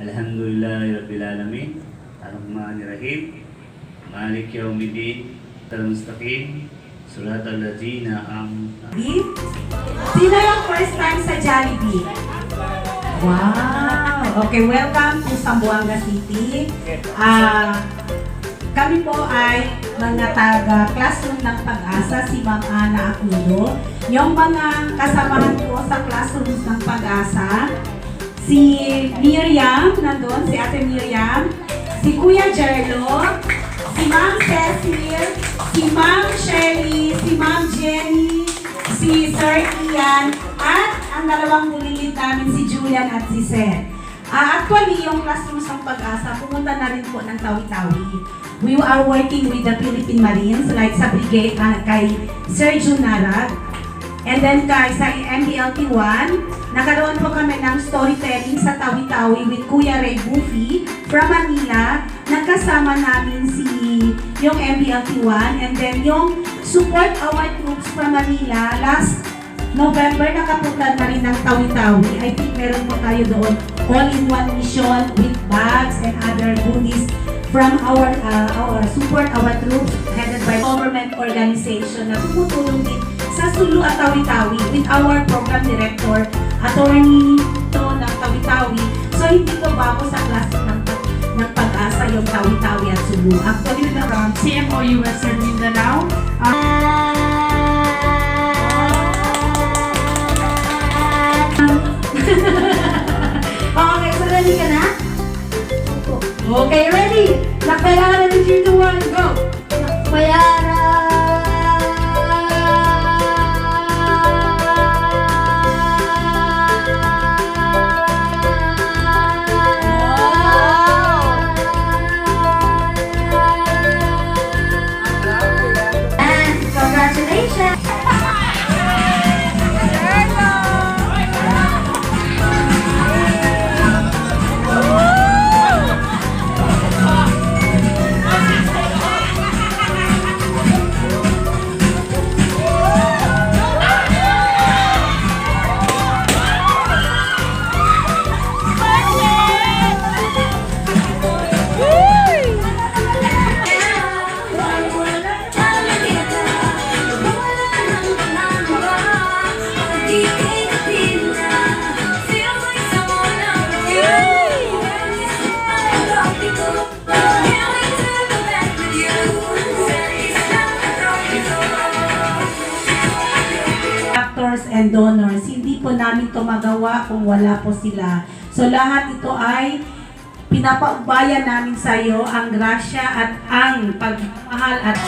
Alhamdulillahirabbil alamin. Arrahmanirrahim. Malik yaumiddin. Al-mustaqim. Surat al-ladzina am? Sino yung first time sa Jollibee? Wow! Okay, welcome to Zamboanga City. Ah, kami po ay mga taga classroom ng pag-asa, si Ma'am Ana Acudo. Yung mga kasamahan ko sa classrooms ng pag-asa, si Miriam, nandun, si Ate Miriam, si Kuya Jerlo, si Ma'am Cecil, si Ma'am Shirley, si Ma'am Jenny, si Sir Ian, at ang dalawang bulilit namin si Julian at si Seth. Ah, actually, yung classrooms ng pag-asa, pumunta na rin po ng Tawi-Tawi. We are working with the Philippine Marines, like sa brigade ah, kay Sir Jun And then kay sa MDLT 1, nakaroon po kami ng storytelling sa Tawi-Tawi with Kuya Ray Buffy from Manila. Nagkasama namin si yung MDLT 1 and then yung support our troops from Manila last November nakapunta na rin ng Tawi-Tawi. I think meron po tayo doon all-in-one mission with bags and other goodies from our uh, our support our troops headed by government organization na tumutulong din sa Sulu at Tawi-Tawi with our program director, attorney to ng Tawi-Tawi. So hindi ko bago sa klase ng, ng pag-asa yung Tawi-Tawi at Sulu. Actually, na from CMOU Western Mindanao. Okay, so ready ka na? Okay, ready? Nakailangan na ng 3, 2, 1, Actors and donors, hindi po namin ito magawa kung wala po sila. So lahat ito ay pinapaubaya namin sa iyo ang grasya at ang pagmamahal at